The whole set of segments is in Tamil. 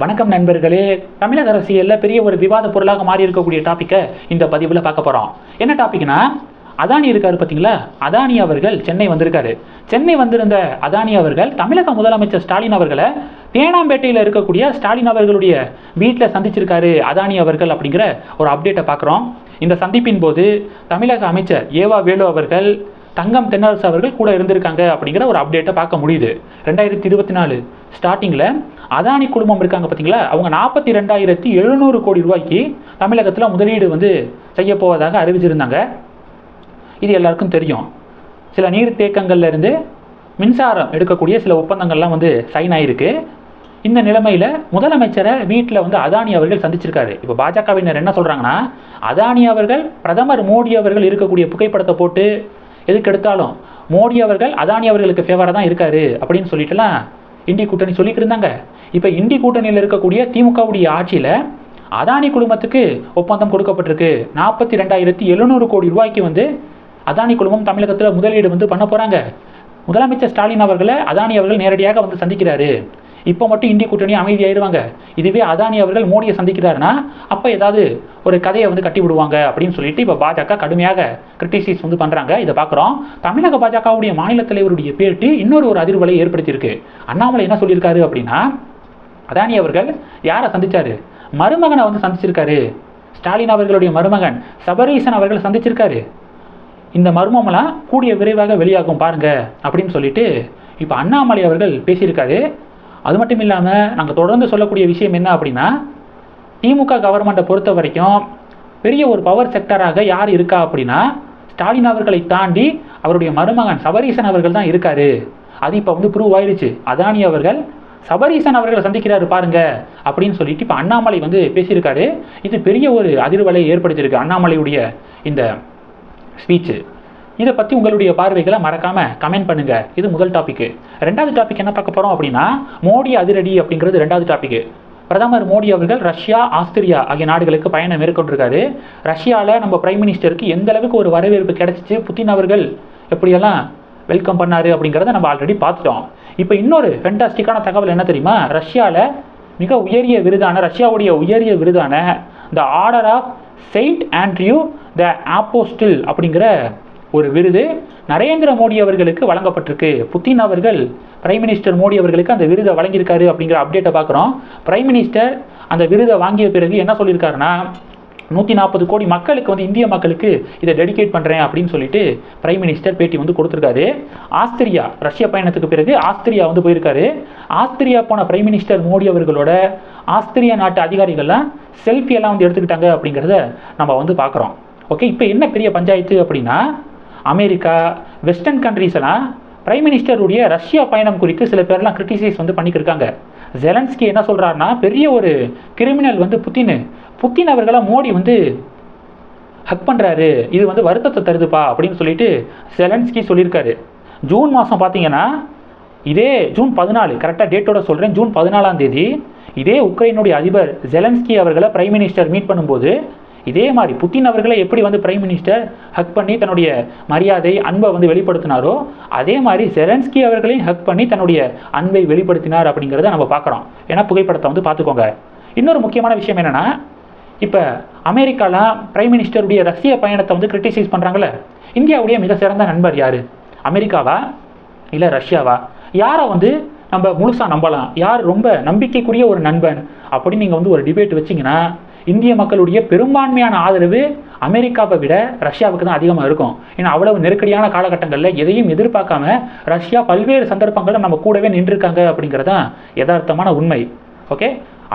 வணக்கம் நண்பர்களே தமிழக அரசியலில் பெரிய ஒரு விவாத பொருளாக மாறி இருக்கக்கூடிய டாப்பிக்கை இந்த பதிவில் பார்க்க போகிறோம் என்ன டாபிக்னா அதானி இருக்காரு பார்த்தீங்களா அதானி அவர்கள் சென்னை வந்திருக்காரு. சென்னை வந்திருந்த அதானி அவர்கள் தமிழக முதலமைச்சர் ஸ்டாலின் அவர்களை தேனாம்பேட்டையில் இருக்கக்கூடிய ஸ்டாலின் அவர்களுடைய வீட்டில் சந்திச்சிருக்காரு அதானி அவர்கள் அப்படிங்கிற ஒரு அப்டேட்டை பார்க்குறோம். இந்த சந்திப்பின் போது தமிழக அமைச்சர் ஏவா வேலு அவர்கள் தங்கம் தென்னரசு அவர்கள் கூட இருந்திருக்காங்க அப்படிங்கிற ஒரு அப்டேட்டை பார்க்க முடியுது. ரெண்டாயிரத்தி இருபத்தி நாலு ஸ்டார்டிங்கில் அதானி குழுமம் இருக்காங்க பார்த்தீங்களா அவங்க நாற்பத்தி ரெண்டாயிரத்தி எழுநூறு கோடி ரூபாய்க்கு தமிழகத்தில் முதலீடு வந்து செய்ய போவதாக அறிவிச்சிருந்தாங்க. இது எல்லாருக்கும் தெரியும். சில நீர்த்தேக்கங்கள்லேருந்து மின்சாரம் எடுக்கக்கூடிய சில ஒப்பந்தங்கள்லாம் வந்து சைன் ஆயிருக்கு. இந்த நிலைமையில் முதலமைச்சரை வீட்டில் வந்து அதானி அவர்கள் சந்திச்சிருக்காரு. இப்போ பாஜகவினர் என்ன சொல்கிறாங்கன்னா அதானி அவர்கள் பிரதமர் மோடி அவர்கள் இருக்கக்கூடிய புகைப்படத்தை போட்டு எதுக்கு எடுத்தாலும்? மோடி அவர்கள் அதானி அவர்களுக்கு ஃபேவராக தான் இருக்காரு அப்படின்னு சொல்லிட்டுலாம் இந்தி கூட்டணி சொல்லிட்டு இருந்தாங்க. இப்போ இந்தி கூட்டணியில் இருக்கக்கூடிய திமுகவுடைய ஆட்சியில் அதானி குழுமத்துக்கு ஒப்பந்தம் கொடுக்கப்பட்டிருக்கு. நாற்பத்தி ரெண்டாயிரத்தி எழுநூறு கோடி ரூபாய்க்கு வந்து அதானி குழுமம் தமிழகத்தில் முதலீடு வந்து பண்ண போகிறாங்க முதலமைச்சர் ஸ்டாலின் அவர்களை அதானி அவர்கள் நேரடியாக வந்து சந்திக்கிறாரு. இப்போ மட்டும் இந்திய கூட்டணி அமைதியாயிருவாங்க. இதுவே அதானி அவர்கள் மோடியை சந்திக்கிறாருன்னா அப்போ ஏதாவது ஒரு கதையை வந்து கட்டி விடுவாங்க அப்படின்னு சொல்லிட்டு இப்போ பாஜக கடுமையாக கிரிட்டிசைஸ் வந்து பண்ணுறாங்க இதை பார்க்குறோம் தமிழக பாஜகவுடைய மாநில தலைவருடைய பேட்டு இன்னொரு ஒரு அதிர்வலை ஏற்படுத்தியிருக்கு. அண்ணாமலை என்ன சொல்லியிருக்காரு அப்படின்னா அதானி அவர்கள் யாரை சந்திச்சாரு? மருமகனை வந்து சந்திச்சிருக்காரு. ஸ்டாலின் அவர்களுடைய மருமகன் சபரீசன் அவர்கள் சந்திச்சிருக்காரு. இந்த மர்மமெல்லாம் கூடிய விரைவாக வெளியாகும் பாருங்க அப்படின்னு சொல்லிட்டு இப்போ அண்ணாமலை அவர்கள் பேசியிருக்காரு. அது மட்டும் இல்லாமல் நாங்கள் தொடர்ந்து சொல்லக்கூடிய விஷயம் என்ன அப்படின்னா திமுக கவர்மெண்ட்டை பொறுத்த வரைக்கும் பெரிய ஒரு பவர் செக்டராக யார் இருக்கா அப்படின்னா ஸ்டாலின் அவர்களை தாண்டி அவருடைய மருமகன் சபரீசன் அவர்கள் தான் இருக்காரு. அது இப்போ வந்து ப்ரூவ் ஆயிடுச்சு. அதானி அவர்கள் சபரீசன் அவர்களை சந்திக்கிறாரு பாருங்க அப்படின்னு சொல்லிட்டு இப்போ அண்ணாமலை வந்து பேசியிருக்காரு. இது பெரிய ஒரு அதிர்வலை ஏற்படுத்தியிருக்கு அண்ணாமலையுடைய இந்த ஸ்பீச்சு இதை பற்றி உங்களுடைய பார்வைகளை மறக்காமல் கமெண்ட் பண்ணுங்கள் இது முதல் டாபிக் ரெண்டாவது டாபிக் என்ன பார்க்க போகிறோம் அப்படின்னா மோடி அதிரடி அப்படிங்கிறது ரெண்டாவது டாபிக் பிரதமர் மோடி அவர்கள் ரஷ்யா ஆஸ்திரியா ஆகிய நாடுகளுக்கு பயணம் மேற்கொண்டிருக்காரு. ரஷ்யாவில் நம்ம பிரைம் மினிஸ்டருக்கு எந்த அளவுக்கு ஒரு வரவேற்பு கிடைச்சிச்சு? புத்தின் அவர்கள் எப்படியெல்லாம் வெல்கம் பண்ணாரு அப்படிங்கிறத நம்ம ஆல்ரெடி பார்த்துட்டோம். இப்போ இன்னொரு ஃபென்டாஸ்டிக்கான தகவல் என்ன தெரியுமா? ரஷ்யாவில் மிக உயரிய விருதான ரஷ்யாவுடைய உயரிய விருதான the order of Saint Andrew the apostle அப்படிங்கிற ஒரு விருது நரேந்திர மோடி அவர்களுக்கு வழங்கப்பட்டிருக்கு. புத்தின் அவர்கள் பிரைம் மினிஸ்டர் மோடி அவர்களுக்கு அந்த விருதை வழங்கியிருக்காரு அப்படிங்கிற அப்டேட்டை பார்க்குறோம். பிரைம் மினிஸ்டர் அந்த விருதை வாங்கிய பிறகு என்ன சொல்லியிருக்காருன்னா நூற்றி நாற்பது கோடி மக்களுக்கு வந்து இந்திய மக்களுக்கு இதை டெடிகேட் பண்ணுறேன் அப்படின்னு சொல்லிட்டு பிரைம் மினிஸ்டர் பேட்டி வந்து கொடுத்துருக்காரு. ஆஸ்திரியா ரஷ்ய பயணத்துக்கு பிறகு ஆஸ்திரியா வந்து போயிருக்காரு. ஆஸ்திரியா போன பிரைம் மினிஸ்டர் மோடி அவர்களோட ஆஸ்திரிய நாட்டு அதிகாரிகள்லாம் செல்ஃபி எல்லாம் வந்து எடுத்துக்கிட்டாங்க அப்படிங்கிறத நம்ம வந்து பார்க்குறோம். ஓகே இப்போ என்ன பெரிய பஞ்சாயத்து அப்படின்னா அமெரிக்கா வெஸ்டர்ன் கண்ட்ரீஸ் எல்லாம் பிரைம் மினிஸ்டருடைய ரஷ்யா பயணம் குறித்து சில பேர்லாம் கிரிட்டிசைஸ் வந்து பண்ணிக்கிருக்காங்க. ஜெலன்ஸ்கி என்ன சொல்கிறாருன்னா பெரிய ஒரு கிரிமினல் வந்து புத்தின். புத்தின் அவர்களை மோடி வந்து ஹக் பண்ணுறாரு இது வந்து வருத்தத்தை தருதுப்பா அப்படின்னு சொல்லிட்டு செலன்ஸ்கி சொல்லியிருக்காரு. ஜூன் மாதம் பார்த்தீங்கன்னா இதே ஜூன் பதினாலு கரெக்டாக டேட்டோட சொல்கிறேன் ஜூன் பதினாலாம் தேதி இதே உக்ரைனுடைய அதிபர் ஜெலன்ஸ்கி அவர்களை பிரைம் மினிஸ்டர் மீட் பண்ணும்போது இதே மாதிரி புத்தின் அவர்களை எப்படி வந்து பிரைம் மினிஸ்டர் ஹக் பண்ணி தன்னுடைய மரியாதை அன்பை வந்து வெளிப்படுத்தினாரோ அதே மாதிரி செலன்ஸ்கி அவர்களையும் ஹக் பண்ணி தன்னுடைய அன்பை வெளிப்படுத்தினார் அப்படிங்கிறத நம்ம பார்க்குறோம். ஏன்னா புகைப்படத்தை வந்து பார்த்துக்கோங்க. இன்னொரு முக்கியமான விஷயம் என்னென்னா இப்போ அமெரிக்காலாம் பிரைம் மினிஸ்டருடைய ரஷ்ய பயணத்தை வந்து கிரிட்டிசைஸ் பண்ணுறாங்களே இந்தியாவுடைய மிக சிறந்த நண்பர் யார்? அமெரிக்காவா? இல்லை ரஷ்யாவா? யாரை வந்து நம்ம முழுசாக நம்பலாம்? யார் ரொம்ப நம்பிக்கைக்குரிய ஒரு நண்பன் அப்படின்னு நீங்கள் வந்து ஒரு டிபேட் வச்சிங்கன்னா இந்திய மக்களுடைய பெரும்பான்மையான ஆதரவு அமெரிக்காவை விட ரஷ்யாவுக்கு தான் அதிகமாக இருக்கும். ஏன்னா அவ்வளவு நெருக்கடியான காலகட்டங்களில் எதையும் எதிர்பார்க்காம ரஷ்யா பல்வேறு சந்தர்ப்பங்களில் நம்ம கூடவே நின்றுருக்காங்க அப்படிங்கிறது தான் யதார்த்தமான உண்மை. ஓகே?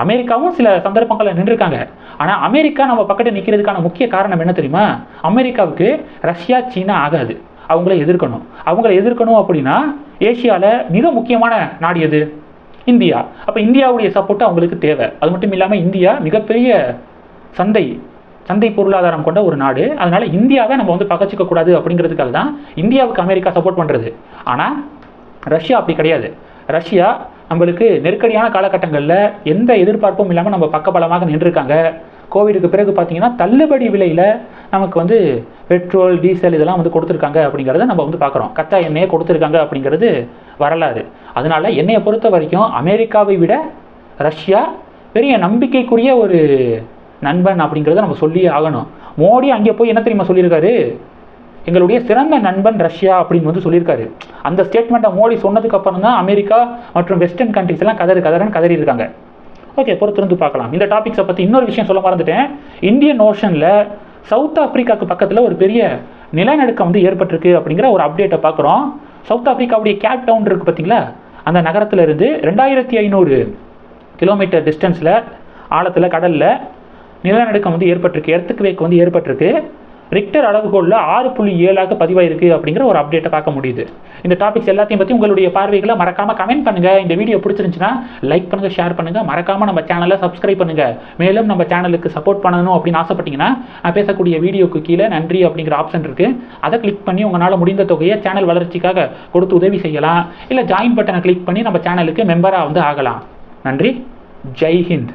அமெரிக்காவும் சில சந்தர்ப்பங்களில் நின்றுருக்காங்க. ஆனால் அமெரிக்கா நம்ம பக்கத்தில் நிற்கிறதுக்கான முக்கிய காரணம் என்ன தெரியுமா? அமெரிக்காவுக்கு ரஷ்யா சீனா ஆகாது. அவங்கள எதிர்க்கணும். அவங்கள எதிர்க்கணும் அப்படின்னா ஏசியாவில் மிக முக்கியமான நாடு எது? இந்தியா. அப்போ இந்தியாவுடைய சப்போர்ட் அவங்களுக்கு தேவை. அது மட்டும் இல்லாமல் இந்தியா மிகப்பெரிய சந்தை சந்தை பொருளாதாரம் கொண்ட ஒரு நாடு. அதனால் இந்தியாவை நம்ம வந்து பகச்சிக்க கூடாது அப்படிங்கிறதுக்காக தான் இந்தியாவுக்கு அமெரிக்கா சப்போர்ட் பண்ணுறது ஆனால் ரஷ்யா அப்படி கிடையாது. ரஷ்யா நம்மளுக்கு நெருக்கடியான காலகட்டங்களில் எந்த எதிர்பார்ப்பும் இல்லாமல் நம்ம பக்கபலமாக நின்றுருக்காங்க. கோவிடுக்கு பிறகு பார்த்தீங்கன்னா தள்ளுபடி விலையில் நமக்கு வந்து பெட்ரோல் டீசல் இதெல்லாம் வந்து கொடுத்துருக்காங்க அப்படிங்கிறத நம்ம வந்து பார்க்குறோம் கச்சா எண்ணெயை கொடுத்துருக்காங்க அப்படிங்கிறது வரலாறு. அதனால என்னையை பொறுத்த வரைக்கும் அமெரிக்காவை விட ரஷ்யா பெரிய நம்பிக்கைக்குரிய ஒரு நண்பன் அப்படிங்கிறத நம்ம சொல்லியே ஆகணும். மோடி அங்கே போய் என்ன தெரியுமா சொல்லியிருக்காரு? எங்களுடைய சிறந்த நண்பன் ரஷ்யா அப்படின்னு வந்து சொல்லியிருக்காரு. அந்த ஸ்டேட்மெண்ட்டை மோடி சொன்னதுக்கு அப்புறம் தான் அமெரிக்கா மற்றும் வெஸ்டர்ன் கண்ட்ரிஸ் எல்லாம் கதறு கதறன்னு கதறி இருக்காங்க ஓகே பொறுத்திருந்து பார்க்கலாம். இந்த டாபிக்ஸை பற்றி இன்னொரு விஷயம் சொல்ல மறந்துட்டேன். இந்தியன் ஓஷனில் சவுத் ஆப்பிரிக்காவுக்கு பக்கத்தில் ஒரு பெரிய நிலநடுக்கம் வந்து ஏற்பட்டிருக்கு அப்படிங்கிற ஒரு அப்டேட்டை பார்க்குறோம். சவுத் ஆப்பிரிக்காவுடைய கேப் டவுன் இருக்குது பார்த்தீங்களா அந்த நகரத்திலிருந்து ரெண்டாயிரத்தி ஐநூறு கிலோமீட்டர் டிஸ்டன்ஸில் ஆழத்தில் கடலில் நிலநடுக்கம் வந்து ஏற்பட்டிருக்கு எர்த்துக்கு வேக் வந்து ஏற்பட்டிருக்கு. ரிக்டர் அளவுகோலில் ஆறு புள்ளி ஏழாக பதிவாயிருக்கு அப்படிங்கிற ஒரு அப்டேட்டை பார்க்க முடியுது. இந்த டாபிக்ஸ் எல்லாத்தையும் பற்றி உங்களுடைய பார்வைகளை மறக்காம கமெண்ட் பண்ணுங்க. இந்த வீடியோ பிடிச்சிருந்துச்சுன்னா லைக் பண்ணுங்கள் ஷேர் பண்ணுங்கள் மறக்காம நம்ம சேனலை சப்ஸ்கிரைப் பண்ணுங்கள் மேலும் நம்ம சேனலுக்கு சப்போர்ட் பண்ணணும் அப்படின்னு ஆசைப்பட்டீங்கன்னா நான் பேசக்கூடிய வீடியோக்கு கீழே நன்றி அப்படிங்கிற ஆப்ஷன் இருக்குது அதை கிளிக் பண்ணி உங்களால் முடிந்த தொகையை சேனல் வளர்ச்சிக்காக கொடுத்து உதவி செய்யலாம். இல்லை ஜாயின் பட்டனை கிளிக் பண்ணி நம்ம சேனலுக்கு மெம்பராக வந்து ஆகலாம். நன்றி. ஜெய் ஹிந்த்.